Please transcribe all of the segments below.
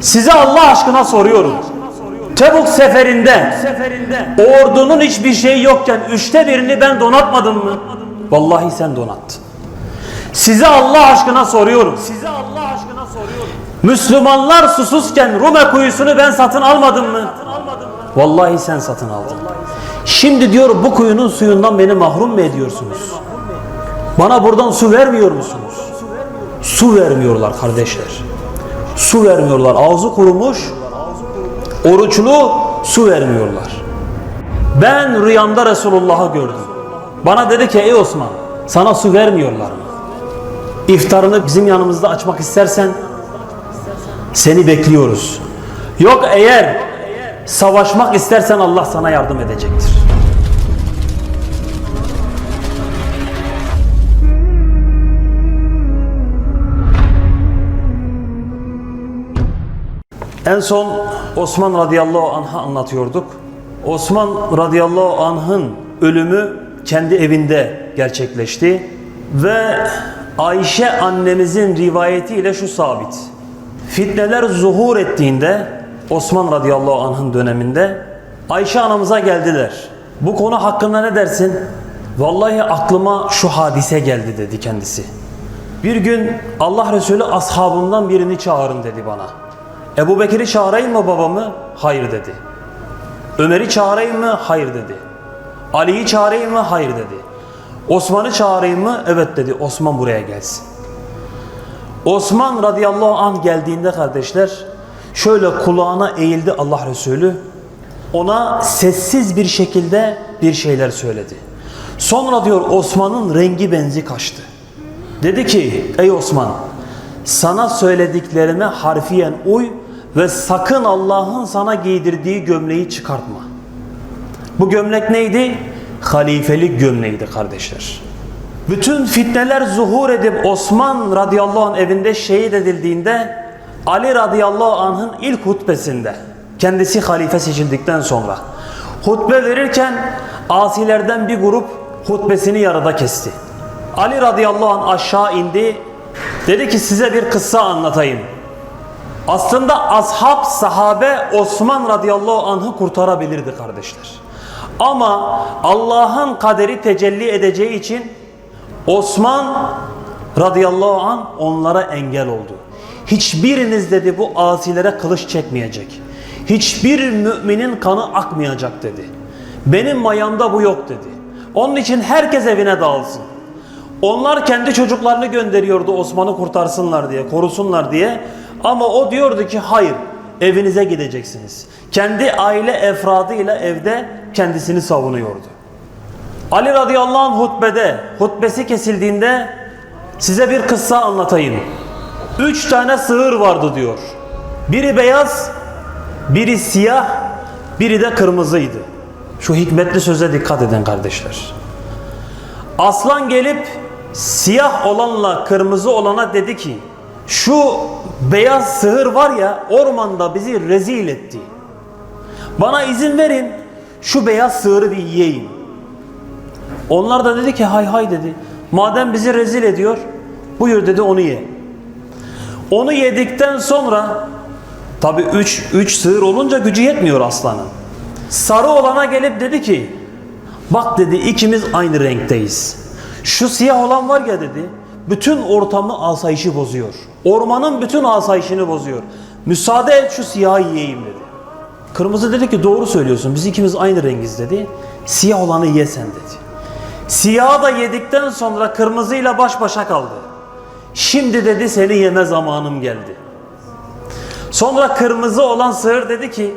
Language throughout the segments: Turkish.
Size Allah aşkına soruyorum. Tebuk seferinde, ordunun hiçbir şeyi yokken üçte birini ben donatmadım mı? Vallahi sen donattın. Size Allah aşkına soruyorum. Size Allah aşkına soruyorum. Müslümanlar susuzken Rume kuyusunu ben satın almadım mı? Vallahi sen satın aldın. Şimdi diyor bu kuyunun suyundan beni mahrum mu ediyorsunuz? Bana buradan su vermiyor musunuz? Su vermiyorlar kardeşler. Su vermiyorlar. Ağzı kurumuş, oruçlu su vermiyorlar. Ben rüyamda Resulullah'ı gördüm. Bana dedi ki ey Osman sana su vermiyorlar mı? İftarını bizim yanımızda açmak istersen seni bekliyoruz. Yok eğer savaşmak istersen Allah sana yardım edecektir. En son Osman radıyallahu anh'ı anlatıyorduk. Osman radıyallahu anh'ın ölümü kendi evinde gerçekleşti ve Ayşe annemizin rivayetiyle şu sabit. Fitneler zuhur ettiğinde Osman radıyallahu anh'ın döneminde Ayşe anamıza geldiler. Bu konu hakkında ne dersin? Vallahi aklıma şu hadise geldi dedi kendisi. Bir gün Allah Resulü ashabından birini çağırın dedi bana. Ebu Bekir'i çağırayım mı babamı? Hayır dedi. Ömer'i çağırayım mı? Hayır dedi. Ali'yi çağırayım mı? Hayır dedi. Osman'ı çağırayım mı? Evet dedi. Osman buraya gelsin. Osman radıyallahu anh geldiğinde kardeşler şöyle kulağına eğildi Allah Resulü. Ona sessiz bir şekilde bir şeyler söyledi. Sonra diyor Osman'ın rengi benzi kaçtı. Dedi ki ey Osman sana söylediklerime harfiyen uy ve sakın Allah'ın sana giydirdiği gömleği çıkartma. Bu gömlek neydi? Halifelik gömleğiydi kardeşler. Bütün fitneler zuhur edip Osman radıyallahu anh evinde şehit edildiğinde Ali radıyallahu anh'ın ilk hutbesinde kendisi halife seçildikten sonra hutbe verirken asilerden bir grup hutbesini yarıda kesti. Ali radıyallahu anh aşağı indi. Dedi ki size bir kıssa anlatayım. Aslında ashab sahabe Osman radıyallahu anh'ı kurtarabilirdi kardeşler. Ama Allah'ın kaderi tecelli edeceği için Osman radıyallahu an onlara engel oldu. Hiçbiriniz dedi bu asilere kılıç çekmeyecek. Hiçbir müminin kanı akmayacak dedi. Benim mayamda bu yok dedi. Onun için herkes evine dağılsın. Onlar kendi çocuklarını gönderiyordu Osman'ı kurtarsınlar diye, korusunlar diye. Ama o diyordu ki hayır, evinize gideceksiniz. Kendi aile efradıyla evde kendisini savunuyordu. Ali radıyallahu anh hutbede, hutbesi kesildiğinde size bir kıssa anlatayım. Üç tane sığır vardı diyor. Biri beyaz, biri siyah, biri de kırmızıydı. Şu hikmetli söze dikkat edin kardeşler. Aslan gelip siyah olanla kırmızı olana dedi ki şu beyaz sığır var ya ormanda bizi rezil etti. Bana izin verin şu beyaz sığırı bir yiyeyim. Onlar da dedi ki hay hay dedi. Madem bizi rezil ediyor buyur dedi onu ye. Onu yedikten sonra tabi üç, üç sığır olunca gücü yetmiyor aslanın. Sarı olana gelip dedi ki bak dedi ikimiz aynı renkteyiz. Şu siyah olan var ya dedi bütün ortamı asayişi bozuyor. Ormanın bütün asayişini bozuyor. Müsaade et şu siyahı yiyeyim dedi. Kırmızı dedi ki doğru söylüyorsun biz ikimiz aynı rengiz dedi. Siyah olanı ye dedi. Siyahı da yedikten sonra kırmızıyla baş başa kaldı. Şimdi dedi seni yeme zamanım geldi. Sonra kırmızı olan sığır dedi ki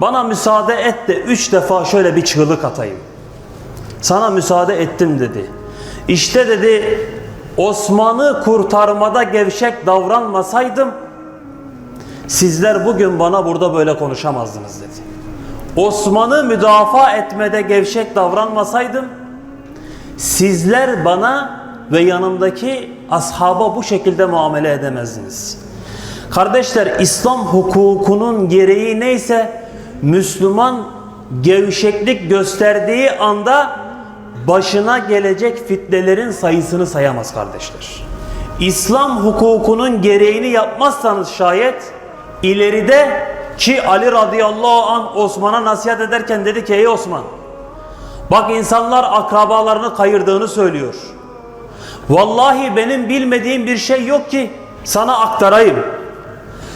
bana müsaade et de üç defa şöyle bir çığlık atayım. Sana müsaade ettim dedi. İşte dedi Osman'ı kurtarmada gevşek davranmasaydım sizler bugün bana burada böyle konuşamazdınız dedi. Osman'ı müdafaa etmede gevşek davranmasaydım sizler bana ve yanımdaki ashaba bu şekilde muamele edemezdiniz. Kardeşler İslam hukukunun gereği neyse Müslüman gevşeklik gösterdiği anda başına gelecek fitnelerin sayısını sayamaz kardeşler. İslam hukukunun gereğini yapmazsanız şayet ileride ki Ali radıyallahu an Osman'a nasihat ederken dedi ki ey Osman bak insanlar akrabalarını kayırdığını söylüyor. Vallahi benim bilmediğim bir şey yok ki sana aktarayım.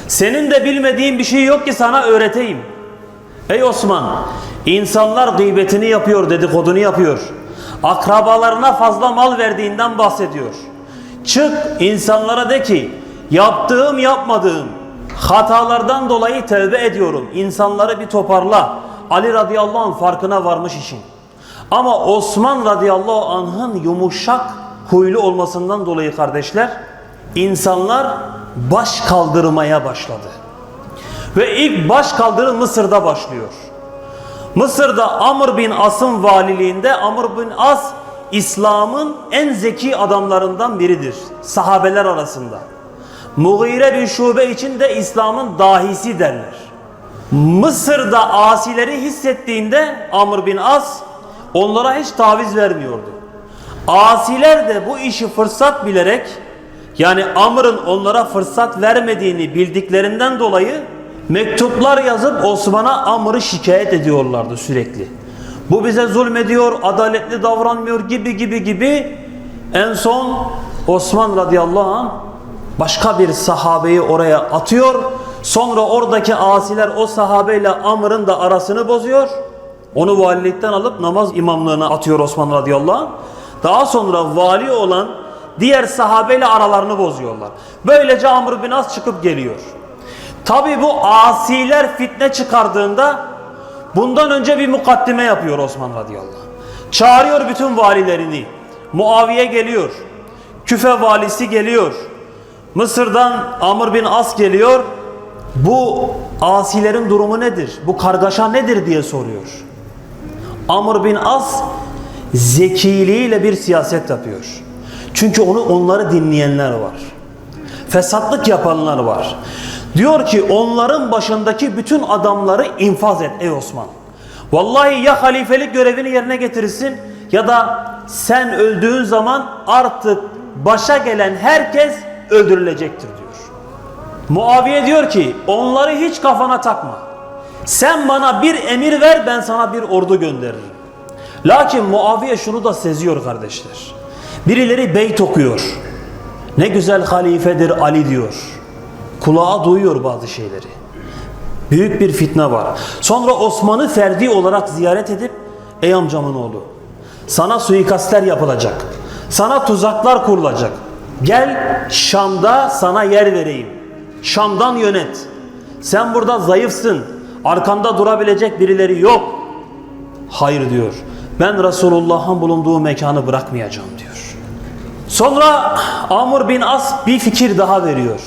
Senin de bilmediğin bir şey yok ki sana öğreteyim. Ey Osman, insanlar gıybetini yapıyor, dedikodunu yapıyor. Akrabalarına fazla mal verdiğinden bahsediyor. Çık insanlara de ki, yaptığım yapmadığım hatalardan dolayı tevbe ediyorum. İnsanları bir toparla. Ali radıyallahu anh farkına varmış işin. Ama Osman radıyallahu anh'ın yumuşak huylu olmasından dolayı kardeşler, insanlar baş kaldırmaya başladı. Ve ilk baş kaldırı Mısır'da başlıyor. Mısır'da Amr bin As'ın valiliğinde Amr bin As İslam'ın en zeki adamlarından biridir. Sahabeler arasında. Mughire bin Şube için de İslam'ın dahisi derler. Mısır'da asileri hissettiğinde Amr bin As onlara hiç taviz vermiyordu. Asiler de bu işi fırsat bilerek yani Amr'ın onlara fırsat vermediğini bildiklerinden dolayı mektuplar yazıp Osman'a Amr'ı şikayet ediyorlardı sürekli. Bu bize zulmediyor, adaletli davranmıyor gibi gibi gibi. En son Osman radıyallahu anh başka bir sahabeyi oraya atıyor. Sonra oradaki asiler o sahabeyle Amr'ın da arasını bozuyor. Onu valilikten alıp namaz imamlığına atıyor Osman radıyallahu anh. Daha sonra vali olan diğer sahabeyle aralarını bozuyorlar. Böylece Amr bin As çıkıp geliyor. Tabi bu asiler fitne çıkardığında bundan önce bir mukaddime yapıyor Osman radıyallahu anh. Çağırıyor bütün valilerini. Muaviye geliyor. Küfe valisi geliyor. Mısır'dan Amr bin As geliyor. Bu asilerin durumu nedir? Bu kargaşa nedir diye soruyor. Amr bin As zekiliğiyle bir siyaset yapıyor. Çünkü onu onları dinleyenler var. Fesatlık yapanlar var. Diyor ki onların başındaki bütün adamları infaz et ey Osman. Vallahi ya halifelik görevini yerine getirirsin ya da sen öldüğün zaman artık başa gelen herkes öldürülecektir diyor. Muaviye diyor ki onları hiç kafana takma. Sen bana bir emir ver ben sana bir ordu gönderirim. Lakin Muaviye şunu da seziyor kardeşler. Birileri beyt okuyor. Ne güzel halifedir Ali diyor. Kulağa duyuyor bazı şeyleri. Büyük bir fitne var. Sonra Osman'ı ferdi olarak ziyaret edip ey amcamın oğlu sana suikastler yapılacak. Sana tuzaklar kurulacak. Gel Şam'da sana yer vereyim. Şam'dan yönet. Sen burada zayıfsın. Arkanda durabilecek birileri yok. Hayır diyor. Ben Resulullah'ın bulunduğu mekanı bırakmayacağım diyor. Sonra Amr bin As bir fikir daha veriyor.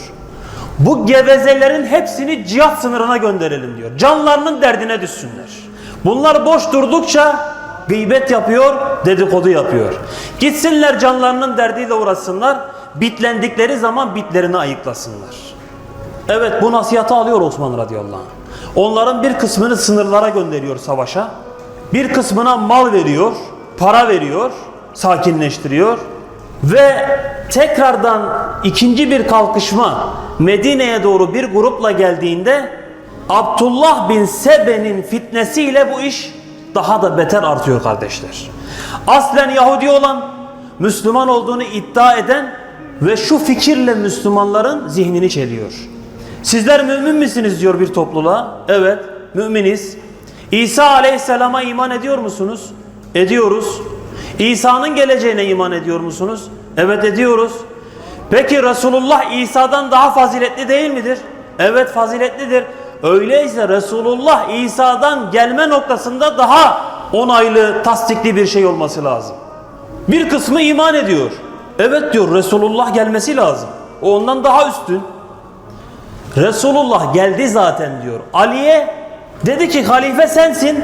Bu gevezelerin hepsini cihat sınırına gönderelim diyor. Canlarının derdine düşsünler. Bunlar boş durdukça gıybet yapıyor, dedikodu yapıyor. Gitsinler canlarının derdiyle uğraşsınlar. Bitlendikleri zaman bitlerini ayıklasınlar. Evet bu nasihatı alıyor Osman radıyallahu anh. Onların bir kısmını sınırlara gönderiyor savaşa. Bir kısmına mal veriyor, para veriyor, sakinleştiriyor. Ve tekrardan ikinci bir kalkışma Medine'ye doğru bir grupla geldiğinde Abdullah bin Sebe'nin fitnesiyle bu iş daha da beter artıyor kardeşler. Aslen Yahudi olan, Müslüman olduğunu iddia eden ve şu fikirle Müslümanların zihnini çeliyor. Sizler mümin misiniz diyor bir topluluğa. Evet müminiz. İsa aleyhisselama iman ediyor musunuz? Ediyoruz. İsa'nın geleceğine iman ediyor musunuz? Evet ediyoruz. Peki Resulullah İsa'dan daha faziletli değil midir? Evet faziletlidir. Öyleyse Resulullah İsa'dan gelme noktasında daha onaylı, tasdikli bir şey olması lazım. Bir kısmı iman ediyor. Evet diyor Resulullah gelmesi lazım. O ondan daha üstün. Resulullah geldi zaten diyor. Ali'ye dedi ki halife sensin.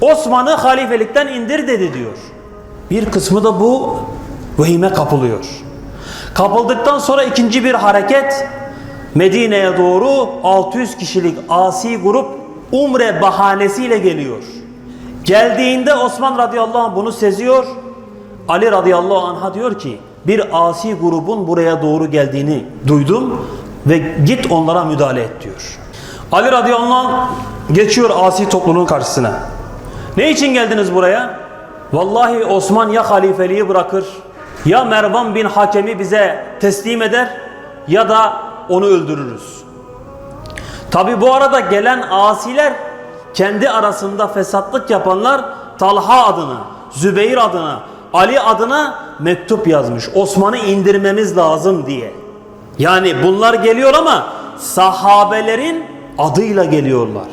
Osman'ı halifelikten indir dedi diyor. Bir kısmı da bu vehime kapılıyor. Kapıldıktan sonra ikinci bir hareket Medine'ye doğru 600 kişilik asi grup umre bahanesiyle geliyor. Geldiğinde Osman radıyallahu anh bunu seziyor. Ali radıyallahu anh'a diyor ki bir asi grubun buraya doğru geldiğini duydum. ve git onlara müdahale et diyor. Ali radıyallahu anh geçiyor asi toplumun karşısına. Ne için geldiniz buraya? Vallahi Osman ya halifeliği bırakır ya Mervan bin Hakem'i bize teslim eder ya da onu öldürürüz. Tabi bu arada gelen asiler kendi arasında fesatlık yapanlar Talha adına, Zübeyir adına, Ali adına mektup yazmış. Osman'ı indirmemiz lazım diye. Yani bunlar geliyor ama sahabelerin adıyla geliyorlar.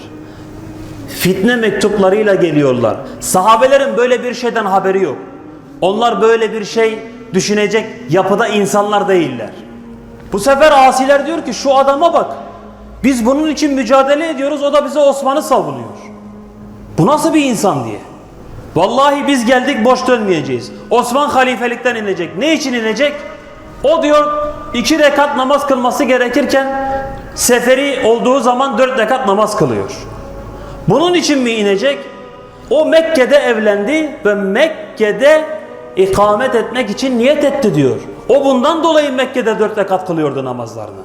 Fitne mektuplarıyla geliyorlar. Sahabelerin böyle bir şeyden haberi yok. Onlar böyle bir şey düşünecek yapıda insanlar değiller. Bu sefer asiler diyor ki şu adama bak. Biz bunun için mücadele ediyoruz o da bize Osman'ı savunuyor. Bu nasıl bir insan diye. Vallahi biz geldik boş dönmeyeceğiz. Osman halifelikten inecek. Ne için inecek? O diyor iki rekat namaz kılması gerekirken seferi olduğu zaman dört rekat namaz kılıyor. Bunun için mi inecek? O Mekke'de evlendi ve Mekke'de ikamet etmek için niyet etti diyor. O bundan dolayı Mekke'de dört rekat kılıyordu namazlarını.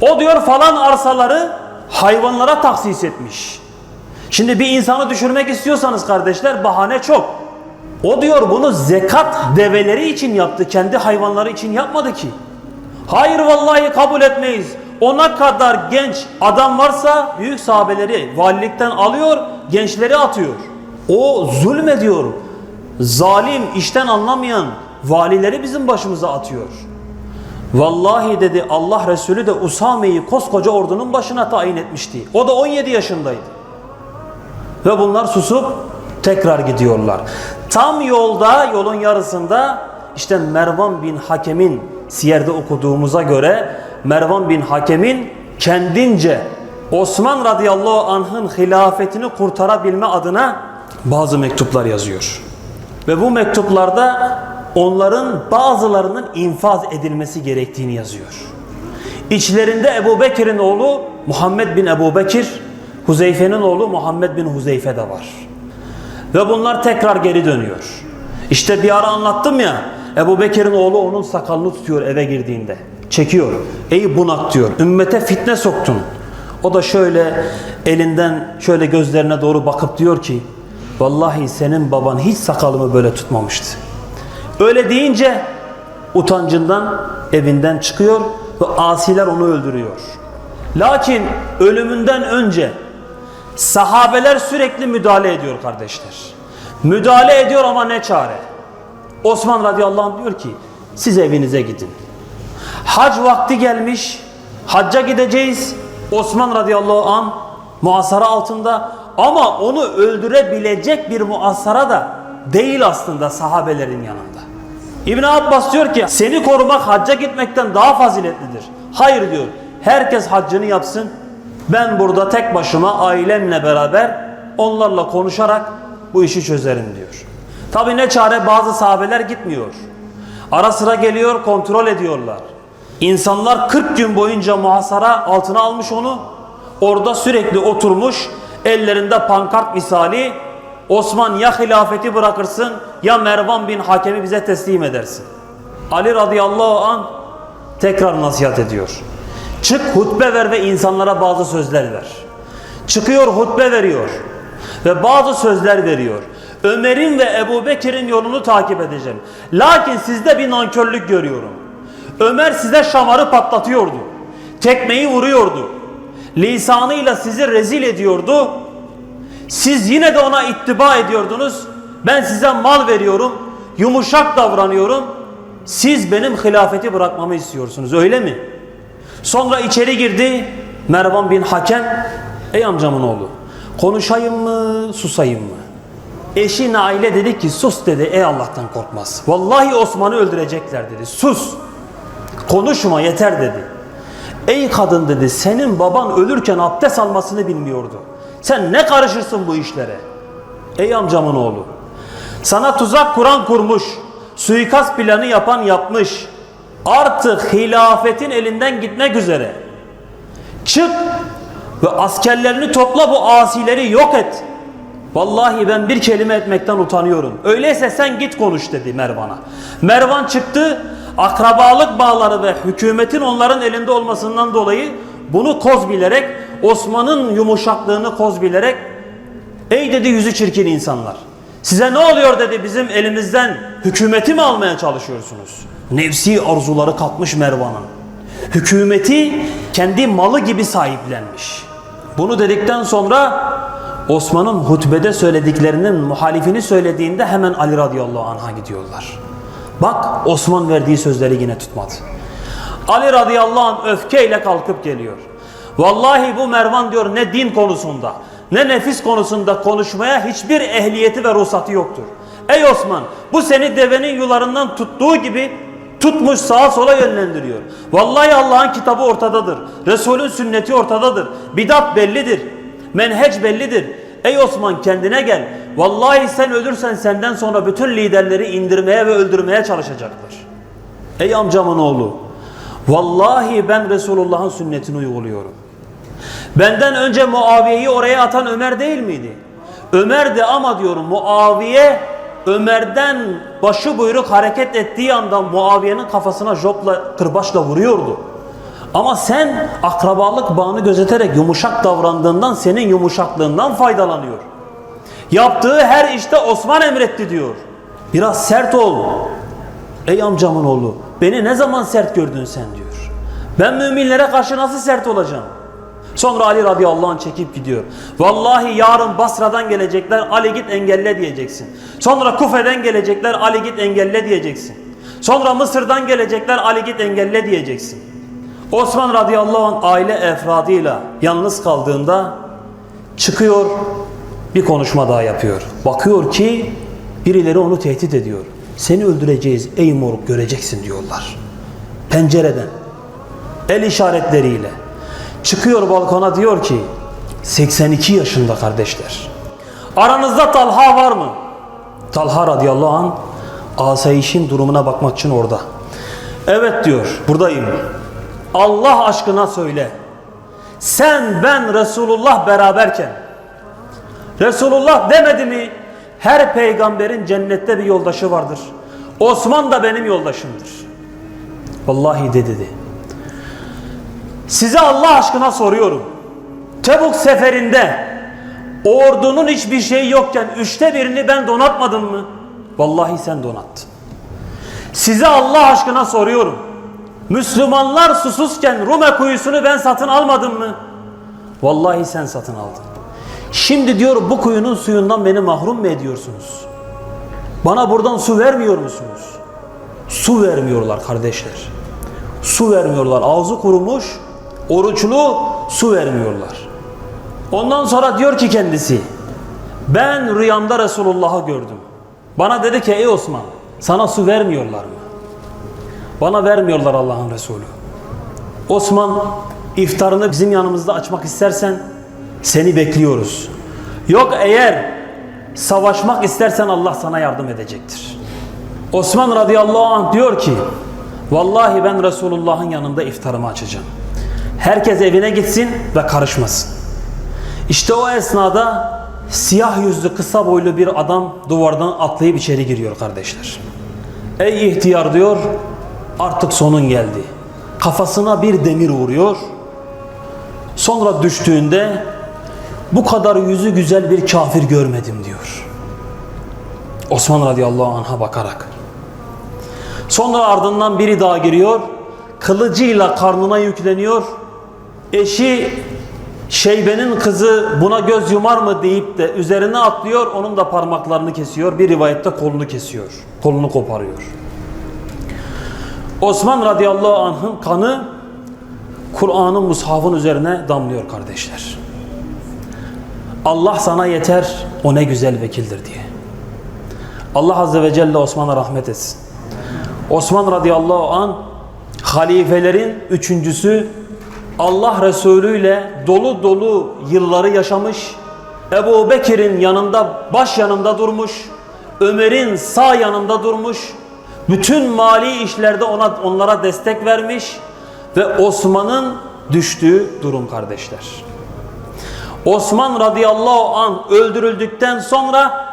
O diyor falan arsaları hayvanlara taksis etmiş. Şimdi bir insanı düşürmek istiyorsanız kardeşler bahane çok. O diyor bunu zekat develeri için yaptı. Kendi hayvanları için yapmadı ki. Hayır vallahi kabul etmeyiz. Ona kadar genç adam varsa büyük sahabeleri valilikten alıyor, gençleri atıyor. O zulmediyor. Zalim, işten anlamayan valileri bizim başımıza atıyor. Vallahi dedi Allah Resulü de Usame'yi koskoca ordunun başına tayin etmişti. O da 17 yaşındaydı. Ve bunlar susup tekrar gidiyorlar. Tam yolda, yolun yarısında işte Mervan bin Hakem'in siyerde okuduğumuza göre Mervan bin Hakem'in kendince Osman radıyallahu anh'ın hilafetini kurtarabilme adına bazı mektuplar yazıyor. Ve bu mektuplarda onların bazılarının infaz edilmesi gerektiğini yazıyor. İçlerinde Ebu Bekir'in oğlu Muhammed bin Ebu Bekir, Huzeyfe'nin oğlu Muhammed bin Huzeyfe de var. Ve bunlar tekrar geri dönüyor. İşte bir ara anlattım ya, Ebu Bekir'in oğlu onun sakalını tutuyor eve girdiğinde. Çekiyor. Ey bunak diyor, ümmete fitne soktun. O da şöyle elinden şöyle gözlerine doğru bakıp diyor ki, Vallahi senin baban hiç sakalımı böyle tutmamıştı. Öyle deyince utancından evinden çıkıyor ve asiler onu öldürüyor. Lakin ölümünden önce sahabeler sürekli müdahale ediyor kardeşler. Müdahale ediyor ama ne çare? Osman radıyallahu anh diyor ki siz evinize gidin. Hac vakti gelmiş. Hacca gideceğiz. Osman radıyallahu anh muhasara altında ama onu öldürebilecek bir muhasara da değil aslında sahabelerin yanında. İbn Abbas diyor ki seni korumak hacca gitmekten daha faziletlidir. Hayır diyor. Herkes haccını yapsın. Ben burada tek başıma ailemle beraber onlarla konuşarak bu işi çözerim diyor. Tabi ne çare bazı sahabeler gitmiyor. Ara sıra geliyor kontrol ediyorlar. İnsanlar 40 gün boyunca muhasara altına almış onu. Orada sürekli oturmuş ellerinde pankart misali Osman ya hilafeti bırakırsın ya Mervan bin Hakem'i bize teslim edersin. Ali radıyallahu an tekrar nasihat ediyor. Çık hutbe ver ve insanlara bazı sözler ver. Çıkıyor hutbe veriyor ve bazı sözler veriyor. Ömer'in ve Ebu Bekir'in yolunu takip edeceğim. Lakin sizde bir nankörlük görüyorum. Ömer size şamarı patlatıyordu. Tekmeyi vuruyordu. Lisanıyla sizi rezil ediyordu. Siz yine de ona ittiba ediyordunuz. Ben size mal veriyorum. Yumuşak davranıyorum. Siz benim hilafeti bırakmamı istiyorsunuz öyle mi? Sonra içeri girdi Mervan bin Hakem. Ey amcamın oğlu konuşayım mı susayım mı? Eşi Naile dedi ki sus dedi ey Allah'tan korkmaz. Vallahi Osman'ı öldürecekler dedi sus. Konuşma yeter dedi. Ey kadın dedi senin baban ölürken abdest almasını bilmiyordu. Sen ne karışırsın bu işlere? Ey amcamın oğlu. Sana tuzak kuran kurmuş. Suikast planı yapan yapmış. Artık hilafetin elinden gitmek üzere. Çık ve askerlerini topla bu asileri yok et. Vallahi ben bir kelime etmekten utanıyorum. Öyleyse sen git konuş dedi Mervan'a. Mervan çıktı akrabalık bağları ve hükümetin onların elinde olmasından dolayı bunu koz bilerek Osman'ın yumuşaklığını koz bilerek ey dedi yüzü çirkin insanlar size ne oluyor dedi bizim elimizden hükümeti mi almaya çalışıyorsunuz? Nefsi arzuları kalkmış Mervan'ın. Hükümeti kendi malı gibi sahiplenmiş. Bunu dedikten sonra Osman'ın hutbede söylediklerinin muhalifini söylediğinde hemen Ali radıyallahu anh'a gidiyorlar. Bak Osman verdiği sözleri yine tutmadı. Ali radıyallahu anh öfkeyle kalkıp geliyor. Vallahi bu Mervan diyor ne din konusunda ne nefis konusunda konuşmaya hiçbir ehliyeti ve ruhsatı yoktur. Ey Osman bu seni devenin yularından tuttuğu gibi tutmuş sağa sola yönlendiriyor. Vallahi Allah'ın kitabı ortadadır. Resulün sünneti ortadadır. Bidat bellidir. Menhec bellidir. Ey Osman kendine gel. Vallahi sen ölürsen senden sonra bütün liderleri indirmeye ve öldürmeye çalışacaklar. Ey amcamın oğlu. Vallahi ben Resulullah'ın sünnetini uyguluyorum. Benden önce Muaviye'yi oraya atan Ömer değil miydi? Ömer'di ama diyorum Muaviye Ömer'den başı buyruk hareket ettiği anda Muaviye'nin kafasına jopla, kırbaçla vuruyordu. Ama sen akrabalık bağını gözeterek yumuşak davrandığından senin yumuşaklığından faydalanıyor. Yaptığı her işte Osman emretti diyor. Biraz sert ol. Ey amcamın oğlu beni ne zaman sert gördün sen diyor. Ben müminlere karşı nasıl sert olacağım? Sonra Ali radıyallahu anh çekip gidiyor. Vallahi yarın Basra'dan gelecekler Ali git engelle diyeceksin. Sonra Kufe'den gelecekler Ali git engelle diyeceksin. Sonra Mısır'dan gelecekler Ali git engelle diyeceksin. Osman radıyallahu anh aile efradıyla yalnız kaldığında çıkıyor bir konuşma daha yapıyor. Bakıyor ki birileri onu tehdit ediyor. Seni öldüreceğiz ey moruk göreceksin diyorlar. Pencereden el işaretleriyle çıkıyor balkona diyor ki 82 yaşında kardeşler. Aranızda Talha var mı? Talha radıyallahu anh asayişin durumuna bakmak için orada. Evet diyor buradayım. Allah aşkına söyle. Sen ben Resulullah beraberken Resulullah demedi mi? Her peygamberin cennette bir yoldaşı vardır. Osman da benim yoldaşımdır. Vallahi de dedi. Size Allah aşkına soruyorum. Tebuk seferinde ordunun hiçbir şeyi yokken üçte birini ben donatmadım mı? Vallahi sen donattın. Size Allah aşkına soruyorum. Müslümanlar susuzken Rume kuyusunu ben satın almadım mı? Vallahi sen satın aldın. Şimdi diyor bu kuyunun suyundan beni mahrum mu ediyorsunuz? Bana buradan su vermiyor musunuz? Su vermiyorlar kardeşler. Su vermiyorlar. Ağzı kurumuş, oruçlu su vermiyorlar. Ondan sonra diyor ki kendisi, ben rüyamda Resulullah'ı gördüm. Bana dedi ki ey Osman, sana su vermiyorlar mı? Bana vermiyorlar Allah'ın Resulü. Osman iftarını bizim yanımızda açmak istersen seni bekliyoruz. Yok eğer savaşmak istersen Allah sana yardım edecektir. Osman radıyallahu anh diyor ki Vallahi ben Resulullah'ın yanında iftarımı açacağım. Herkes evine gitsin ve karışmasın. İşte o esnada siyah yüzlü kısa boylu bir adam duvardan atlayıp içeri giriyor kardeşler. Ey ihtiyar diyor artık sonun geldi. Kafasına bir demir vuruyor. Sonra düştüğünde bu kadar yüzü güzel bir kafir görmedim diyor. Osman radıyallahu anh'a bakarak. Sonra ardından biri daha giriyor. Kılıcıyla karnına yükleniyor. Eşi Şeybe'nin kızı buna göz yumar mı deyip de üzerine atlıyor. Onun da parmaklarını kesiyor. Bir rivayette kolunu kesiyor. Kolunu koparıyor. Osman radıyallahu anh'ın kanı Kur'an'ın mushafın üzerine damlıyor kardeşler. Allah sana yeter o ne güzel vekildir diye. Allah azze ve celle Osman'a rahmet etsin. Osman radıyallahu an halifelerin üçüncüsü Allah Resulü ile dolu dolu yılları yaşamış. Ebu Bekir'in yanında baş yanında durmuş. Ömer'in sağ yanında durmuş. Bütün mali işlerde ona onlara destek vermiş ve Osman'ın düştüğü durum kardeşler. Osman radıyallahu an öldürüldükten sonra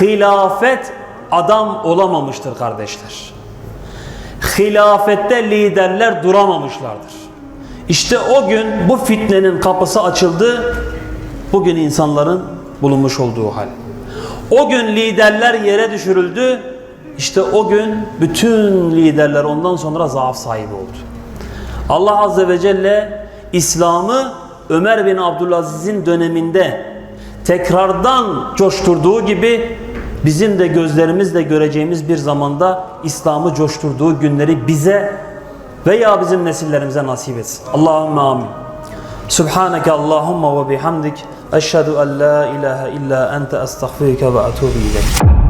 hilafet adam olamamıştır kardeşler. hilafette liderler duramamışlardır. İşte o gün bu fitnenin kapısı açıldı. Bugün insanların bulunmuş olduğu hal. O gün liderler yere düşürüldü. İşte o gün bütün liderler ondan sonra zaaf sahibi oldu. Allah Azze ve Celle İslam'ı Ömer bin Abdülaziz'in döneminde tekrardan coşturduğu gibi bizim de gözlerimizle göreceğimiz bir zamanda İslam'ı coşturduğu günleri bize veya bizim nesillerimize nasip etsin. Allahümme amin. Subhaneke Allahumma ve bihamdik. Eşhedü en la ilahe illa ente estağfirüke ve etubu ileyk.